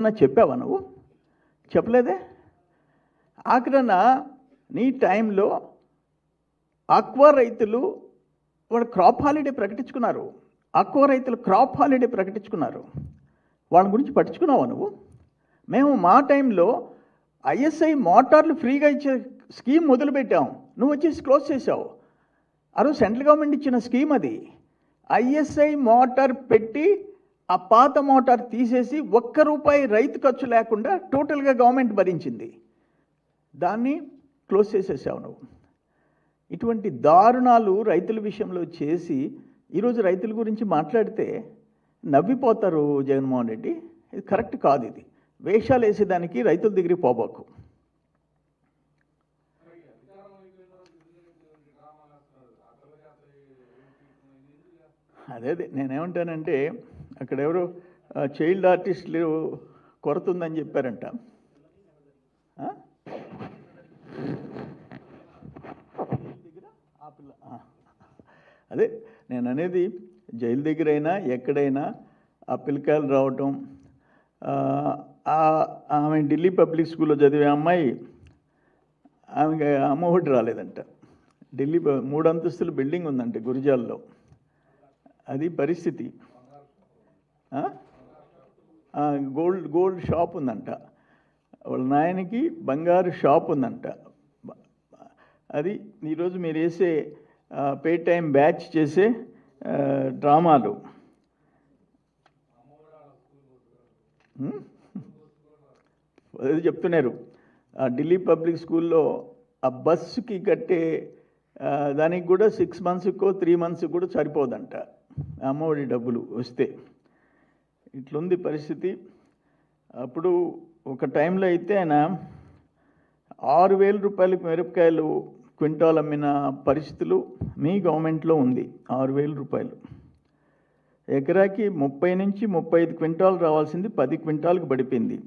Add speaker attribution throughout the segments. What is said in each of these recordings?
Speaker 1: నా చెప్పావా నువ్వు? చెప్పలేదే? ఆఖరన నీ టైంలో ఆక్వా రైతులు వాళ్ళు క్రాప్ హాలిడే ప్రకటించుకున్నారు. ఆక్వా రైతులు క్రాప్ హాలిడే ప్రకటించుకున్నారు. వాళ్ళ గురించి పట్టించుకున్నావా నువ్వు? మేము మా టైంలో ఐఎస్ఐ మోటార్లు ఫ్రీగా ఇచ్చే స్కీమ్ మొదలుపెట్టాం. నువ్వు వచ్చేసి క్లోజ్ చేసావు ఆ రోజు సెంట్రల్ గవర్నమెంట్ ఇచ్చిన స్కీమ్ అది. ఐఎస్ఐ మోటార్ పెట్టి ఆ పాత మోటార్ తీసేసి ఒక్క రూపాయి రైతు ఖర్చు లేకుండా టోటల్గా గవర్నమెంట్ భరించింది. దాన్ని క్లోజ్ చేసేసావు నువ్వు. ఇటువంటి దారుణాలు రైతుల విషయంలో చేసి ఈరోజు రైతుల గురించి మాట్లాడితే నవ్విపోతారు జగన్మోహన్ రెడ్డి. ఇది కరెక్ట్ కాదు ఇది. వేషాలు వేసేదానికి రైతుల దగ్గరికి పోబాకు. అదే అదే నేనేమంటానంటే అక్కడ ఎవరు చైల్డ్ ఆర్టిస్టులు కొరత ఉందని చెప్పారంట. అదే నేను అనేది జైలు దగ్గరైనా ఎక్కడైనా ఆ పిల్లకాయలు రావటం ఆమె ఢిల్లీ పబ్లిక్ స్కూల్లో చదివే అమ్మాయి ఆమెకి అమ్మ ఒకటి రాలేదంట. ఢిల్లీ మూడు అంతస్తుల బిల్డింగ్ ఉందంట గురిజాల్లో. అది పరిస్థితి. గోల్డ్ గోల్డ్ షాప్ ఉందంట. వాళ్ళ నాయనకి బంగారు షాప్ ఉందంట. అది ఈరోజు మీరు వేసే పే టైం బ్యాచ్ చేసే డ్రామాలు. అది చెప్తున్నారు. ఆ ఢిల్లీ పబ్లిక్ స్కూల్లో ఆ బస్సుకి కట్టే దానికి కూడా సిక్స్ మంత్స్కో త్రీ మంత్స్కి కూడా సరిపోదంట. అమ్మఒడి డబ్బులు వస్తే. ఇట్లుంది పరిస్థితి. అప్పుడు ఒక టైంలో అయితే ఆయన ఆరు వేల రూపాయలకు మిరపకాయలు క్వింటాల్ అమ్మిన పరిస్థితులు మీ గవర్నమెంట్లో ఉంది. ఆరు వేల రూపాయలు. ఎకరాకి ముప్పై నుంచి ముప్పై ఐదు క్వింటాల్ రావాల్సింది పది క్వింటాల్కి పడిపోయింది.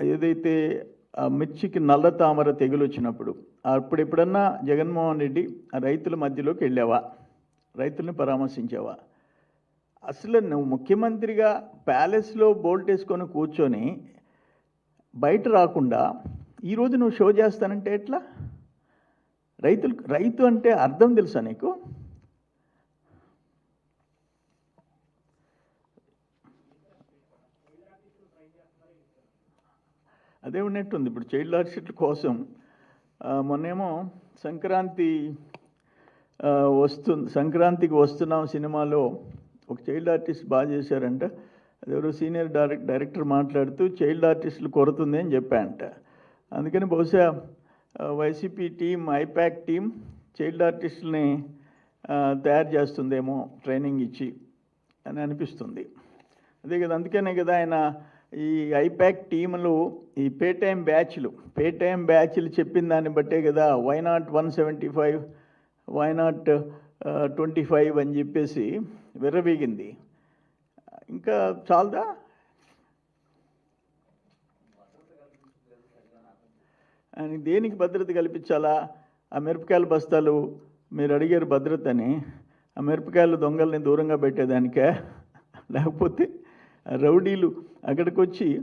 Speaker 1: ఏదైతే ఆ మిర్చికి నల్ల తామర తెగులు వచ్చినప్పుడు అప్పుడు ఎప్పుడన్నా జగన్మోహన్ రెడ్డి ఆ రైతుల మధ్యలోకి వెళ్ళావా? రైతుల్ని పరామర్శించావా? అసలు నువ్వు ముఖ్యమంత్రిగా ప్యాలెస్లో బోల్ట్ వేసుకొని కూర్చొని బయట రాకుండా ఈరోజు నువ్వు షో చేస్తానంటే ఎట్లా? రైతులు రైతు అంటే అర్థం తెలుసా నీకు? అదే ఉన్నట్టుంది. ఇప్పుడు చైల్డ్ ఆర్టిస్టుల కోసం మొన్నేమో సంక్రాంతి వస్తు వస్తుంది సంక్రాంతికి వస్తున్నాం సినిమాలో. ఒక చైల్డ్ ఆర్టిస్ట్ బాగా చేశారంట. అదెవరో సీనియర్ డైరెక్ట్ డైరెక్టర్ మాట్లాడుతూ చైల్డ్ ఆర్టిస్టులు కొరతుంది అని చెప్పాయంట. అందుకని బహుశా YCP team IPAC team child ఆర్టిస్టుల్ని తయారు చేస్తుందేమో ట్రైనింగ్ ఇచ్చి అని అనిపిస్తుంది. అదే కదా అందుకనే కదా ఆయన ఈ ఐపాక్ టీములు ఈ పే టైం బ్యాచ్లు పే టైం బ్యాచ్లు చెప్పిన దాన్ని బట్టే కదా why not one seventy five why not twenty five అని చెప్పేసి విర్రవీగింది. ఇంకా చాలదా? అని దేనికి భద్రత కల్పించాలా? ఆ మిరపకాయల బస్తాలు మీరు అడిగారు భద్రత అని. ఆ మిరపకాయల దొంగల్ని దూరంగా పెట్టేదానికే? లేకపోతే రౌడీలు అక్కడికి వచ్చి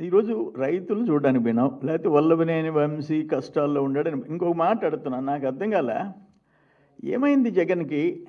Speaker 1: ఈరోజు రైతులు చూడడానికి పోయినావు? లేకపోతే వల్లభనేని వంశీ కష్టాల్లో ఉండడం ఇంకొక మాట అడుగుతున్నాను. నాకు అర్థం కాలే? ఏమైంది జగన్కి?